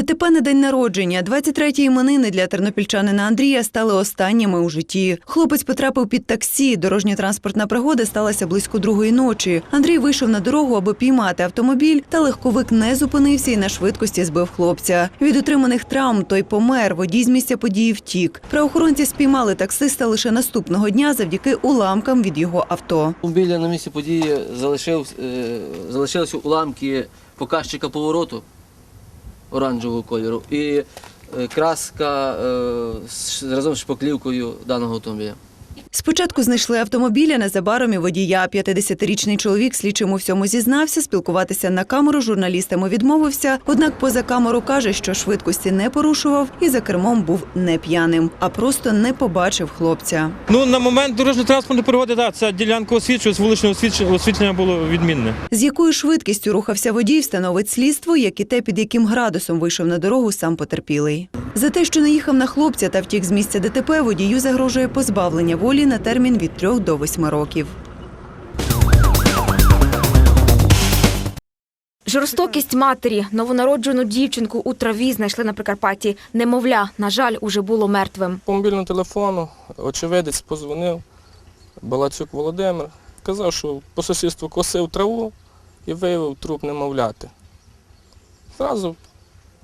ДТП на день народження. 23-ті іменини для тернопільчанина Андрія стали останніми у житті. Хлопець потрапив під таксі. Дорожньо-транспортна пригода сталася близько другої ночі. Андрій вийшов на дорогу, аби піймати автомобіль, та легковик не зупинився і на швидкості збив хлопця. Від отриманих травм той помер. Водій з місця події втік. Правоохоронці спіймали таксиста лише наступного дня завдяки уламкам від його авто. Біля на місці події залишив, е, залишилися уламки показчика повороту оранжевого кольору і е, краска е, разом з шпаклівкою даного автомобіля. Спочатку знайшли автомобіля, незабаром і водія. 50-річний чоловік слідчим у всьому зізнався, спілкуватися на камеру журналістами відмовився. Однак поза камеру каже, що швидкості не порушував і за кермом був не п'яним, а просто не побачив хлопця. Ну, на момент дорожньо-транспортної пригоди, так, ця ділянка освічує, вуличне освітлення було відмінне. З якою швидкістю рухався водій, встановить слідство, як і те, під яким градусом вийшов на дорогу сам потерпілий. За те, що наїхав на хлопця та втік з місця ДТП, водію загрожує позбавлення волі на термін від 3 до 8 років. Жорстокість матері новонароджену дівчинку у траві знайшли на Прикарпатті. Немовля, на жаль, уже було мертвим. По мобільному телефону очевидець позвонив, Балацюк Володимир, казав, що по сусідству косив траву і виявив труп немовляти. Зразу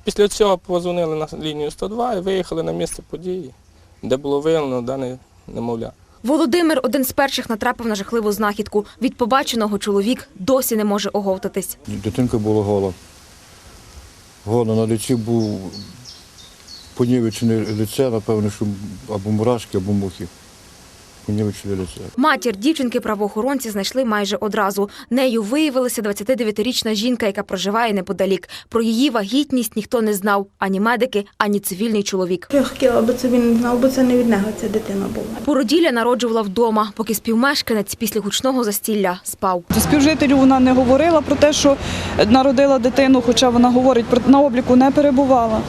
після цього позвонили на лінію 102 і виїхали на місце події, де було виявлено дане немовля. Володимир один з перших натрапив на жахливу знахідку. Від побаченого чоловік досі не може оговтатись. Дитинка була гола. Гола на лиці був понівечене лице, напевно, що або мурашки, або мухи. Понівечене лице. Матір дівчинки правоохоронці знайшли майже одразу. Нею виявилася 29-річна жінка, яка проживає неподалік. Про її вагітність ніхто не знав ані медики, ані цивільний чоловік. Я хотіла, аби це він знав, бо це не від нього ця дитина була. Породілля народжувала вдома, поки співмешканець після гучного застілля спав. Співжителю вона не говорила про те, що народила дитину, хоча вона говорить про на обліку не перебувала.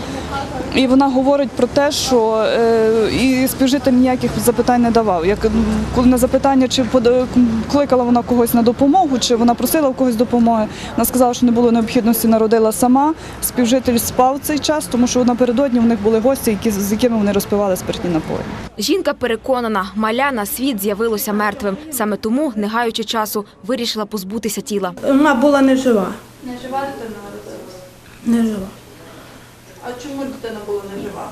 І вона говорить про те, що е, і співжитель ніяких запитань не давав. Як коли на запитання, чи кликала вона когось на допомогу, чи вона просила в когось допомоги, вона сказала, що не було необхідності, народила сама. Співжитель спав цей час, тому що напередодні в них були гості, які з якими вони розпивали спиртні напої. Жінка переконана, маля на світ з'явилося мертвим. Саме тому, не гаючи часу, вирішила позбутися тіла. Вона була не жива. Не жива дитина народилася? Не жива. А чому дитина була не жива?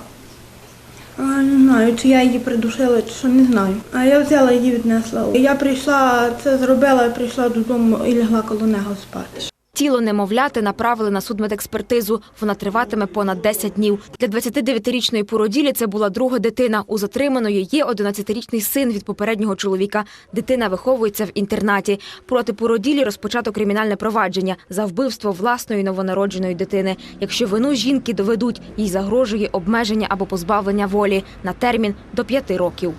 А, не знаю, чи я її придушила, чи що, не знаю. А я взяла її віднесла. Я прийшла, це зробила, прийшла додому і лягла коло нього спати. Тіло немовляти направили на судмедекспертизу. Вона триватиме понад 10 днів. Для 29-річної породілі це була друга дитина. У затриманої є 11-річний син від попереднього чоловіка. Дитина виховується в інтернаті. Проти породілі розпочато кримінальне провадження за вбивство власної новонародженої дитини. Якщо вину жінки доведуть, їй загрожує обмеження або позбавлення волі на термін до 5 років.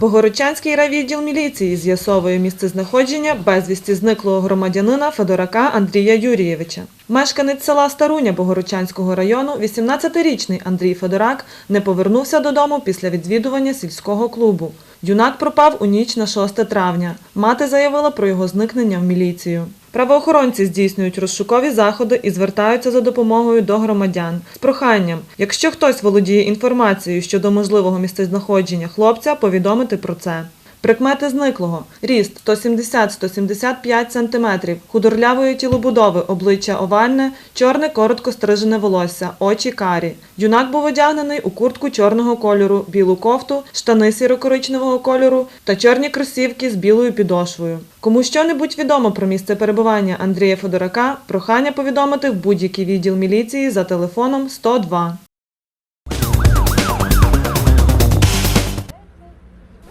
Богородчанський райвідділ міліції з'ясовує місцезнаходження безвісті зниклого громадянина Федорака Андрія Юрійовича. Мешканець села Старуня Богородчанського району, 18-річний Андрій Федорак, не повернувся додому після відвідування сільського клубу. Юнак пропав у ніч на 6 травня. Мати заявила про його зникнення в міліцію. Правоохоронці здійснюють розшукові заходи і звертаються за допомогою до громадян з проханням, якщо хтось володіє інформацією щодо можливого місцезнаходження хлопця, повідомити про це. Прикмети зниклого. Ріст 170-175 см, худорлявої тілобудови, обличчя овальне, чорне коротко стрижене волосся, очі карі. Юнак був одягнений у куртку чорного кольору, білу кофту, штани сіро-коричневого кольору та чорні кросівки з білою підошвою. Кому що-небудь відомо про місце перебування Андрія Федорака, прохання повідомити в будь-який відділ міліції за телефоном 102.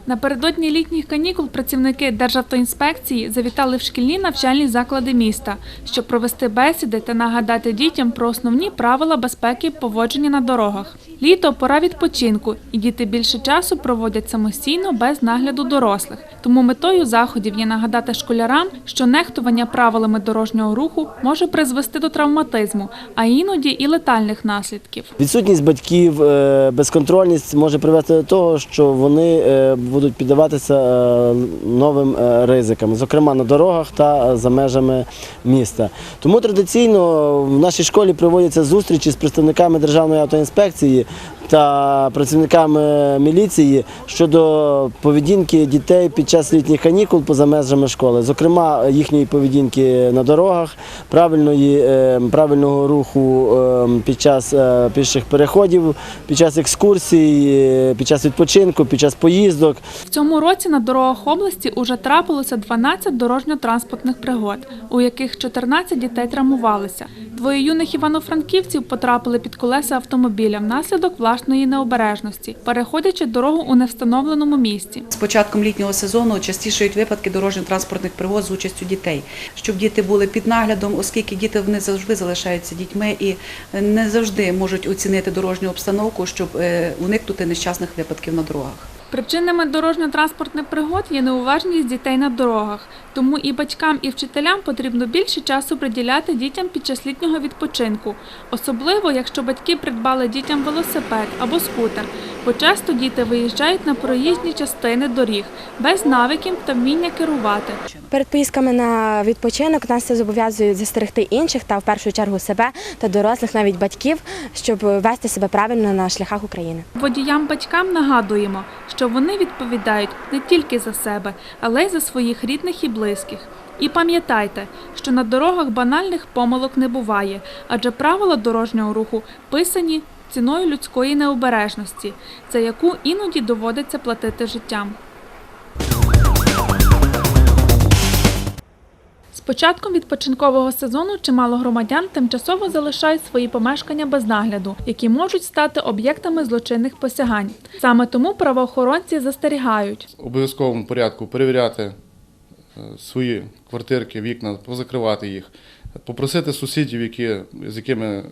Напередодні літніх канікул працівники Державтоінспекції завітали в шкільні навчальні заклади міста, щоб провести бесіди та нагадати дітям про основні правила безпеки поводження на дорогах. Літо пора відпочинку, і діти більше часу проводять самостійно без нагляду дорослих. Тому метою заходів є нагадати школярам, що нехтування правилами дорожнього руху може призвести до травматизму, а іноді і летальних наслідків. Відсутність батьків, е, безконтрольність може привести до того, що вони е, будуть піддаватися е, новим ризикам, зокрема на дорогах та за межами міста. Тому традиційно в нашій школі проводяться зустрічі з представниками Державної автоінспекції та працівниками міліції щодо поведінки дітей під час літніх канікул поза межами школи, зокрема їхньої поведінки на дорогах, правильної, е, правильного руху е, під час е, піших переходів, під час екскурсій, е, під час відпочинку, під час поїздок. В цьому році на дорогах області уже трапилося 12 дорожньо-транспортних пригод, у яких 14 дітей травмувалися. Двоє юних івано-франківців потрапили під колеса автомобіля внаслідок власної необережності, переходячи дорогу у невстановленому місці. З початком літнього сезону частішають випадки дорожньо-транспортних пригод з участю дітей, щоб діти були під наглядом, оскільки діти вони завжди залишаються дітьми і не завжди можуть оцінити дорожню обстановку, щоб е, уникнути нещасних випадків на дорогах. Причинами дорожньо-транспортних пригод є неуважність дітей на дорогах, тому і батькам, і вчителям потрібно більше часу приділяти дітям під час літнього відпочинку, особливо якщо батьки придбали дітям велосипед або скутер, бо часто діти виїжджають на проїзні частини доріг без навиків та вміння керувати. Перед поїздками на відпочинок нас це зобов'язують застерегти інших та в першу чергу себе та дорослих, навіть батьків, щоб вести себе правильно на шляхах України. Водіям-батькам нагадуємо, що вони відповідають не тільки за себе, але й за своїх рідних і близьких. І пам'ятайте, що на дорогах банальних помилок не буває, адже правила дорожнього руху писані ціною людської необережності, за яку іноді доводиться платити життям. З початком відпочинкового сезону чимало громадян тимчасово залишають свої помешкання без нагляду, які можуть стати об'єктами злочинних посягань. Саме тому правоохоронці застерігають. В обов'язковому порядку перевіряти е, свої квартирки, вікна, позакривати їх, попросити сусідів, які, з якими е,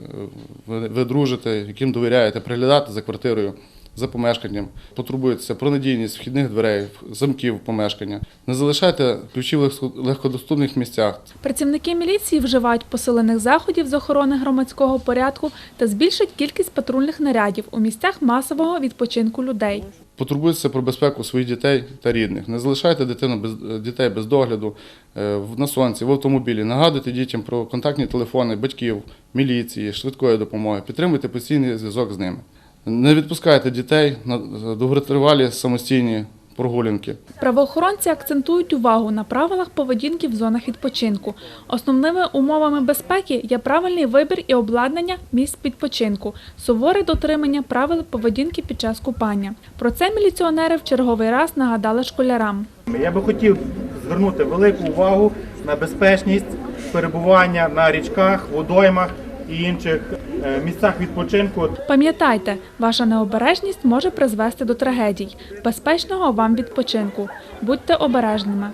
ви, дружите, яким довіряєте, приглядати за квартирою, за помешканням. Потурбуйтеся про надійність вхідних дверей, замків помешкання. Не залишайте ключі в легкодоступних місцях. Працівники міліції вживають посилених заходів з охорони громадського порядку та збільшать кількість патрульних нарядів у місцях масового відпочинку людей. Потурбуйтеся про безпеку своїх дітей та рідних. Не залишайте дитину без дітей без догляду е, на сонці, в автомобілі. Нагадуйте дітям про контактні телефони батьків, міліції, швидкої допомоги. Підтримуйте постійний зв'язок з ними. Не відпускайте дітей на довготривалі самостійні прогулянки. Правоохоронці акцентують увагу на правилах поведінки в зонах відпочинку. Основними умовами безпеки є правильний вибір і обладнання місць відпочинку, суворе дотримання правил поведінки під час купання. Про це міліціонери в черговий раз нагадали школярам. Я би хотів звернути велику увагу на безпечність перебування на річках, водоймах і інших е, місцях відпочинку. Пам'ятайте, ваша необережність може призвести до трагедій. Безпечного вам відпочинку. Будьте обережними.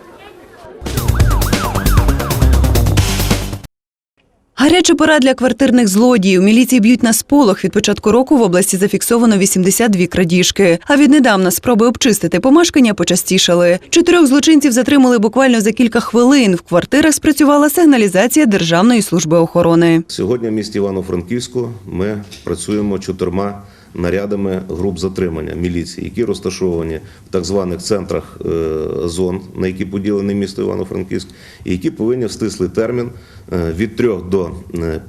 Гаряча пора для квартирних злодіїв. Міліції б'ють на сполох. Від початку року в області зафіксовано 82 крадіжки. А віднедавна спроби обчистити помешкання почастішали. Чотирьох злочинців затримали буквально за кілька хвилин. В квартирах спрацювала сигналізація Державної служби охорони. Сьогодні в місті Івано-Франківську ми працюємо чотирма нарядами груп затримання міліції, які розташовані в так званих центрах е, зон, на які поділене місто Івано-Франківськ, і які повинні в стислий термін від 3 до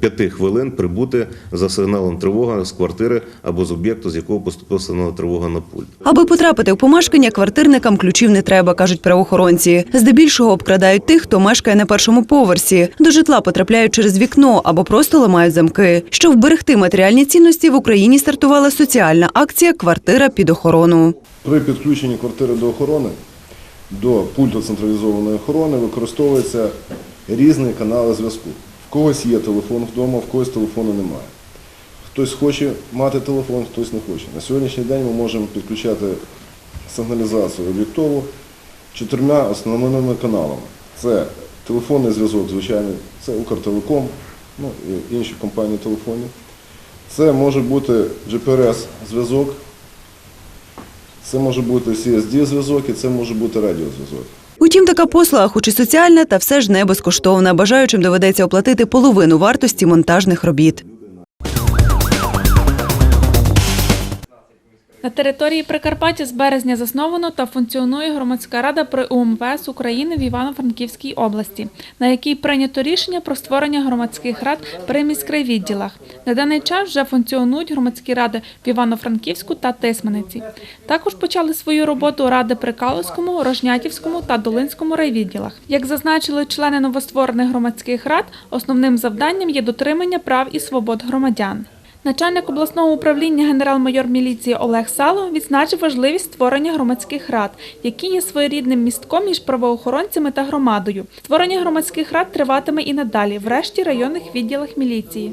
5 хвилин прибути за сигналом тривога з квартири або з об'єкту, з якого поступила сигнал тривога на пульт. Аби потрапити в помешкання, квартирникам ключів не треба, кажуть правоохоронці. Здебільшого обкрадають тих, хто мешкає на першому поверсі. До житла потрапляють через вікно або просто ламають замки. Щоб вберегти матеріальні цінності, в Україні стартувала соціальна акція Квартира під охорону. При підключенні квартири до охорони до пульту централізованої охорони використовуються різні канали зв'язку. В когось є телефон вдома, в когось телефону немає. Хтось хоче мати телефон, хтось не хоче. На сьогоднішній день ми можемо підключати сигналізацію об'єктову чотирма основними каналами. Це телефонний зв'язок, звичайно, це Укртелеком, ну і інші компанії телефонів. Це може бути GPS-зв'язок, це може бути CSD-зв'язок і це може бути радіозв'язок. Утім, така послуга, хоч і соціальна, та все ж не безкоштовна. Бажаючим доведеться оплатити половину вартості монтажних робіт. На території Прикарпаття з березня засновано та функціонує громадська рада при УМВС України в Івано-Франківській області, на якій прийнято рішення про створення громадських рад при міськрайвідділах. На даний час вже функціонують громадські ради в Івано-Франківську та Тисмениці. Також почали свою роботу ради при Калузькому, Рожнятівському та Долинському райвідділах. Як зазначили члени новостворених громадських рад, основним завданням є дотримання прав і свобод громадян. Начальник обласного управління генерал-майор міліції Олег Сало відзначив важливість створення громадських рад, які є своєрідним містком між правоохоронцями та громадою. Створення громадських рад триватиме і надалі, врешті районних відділах міліції.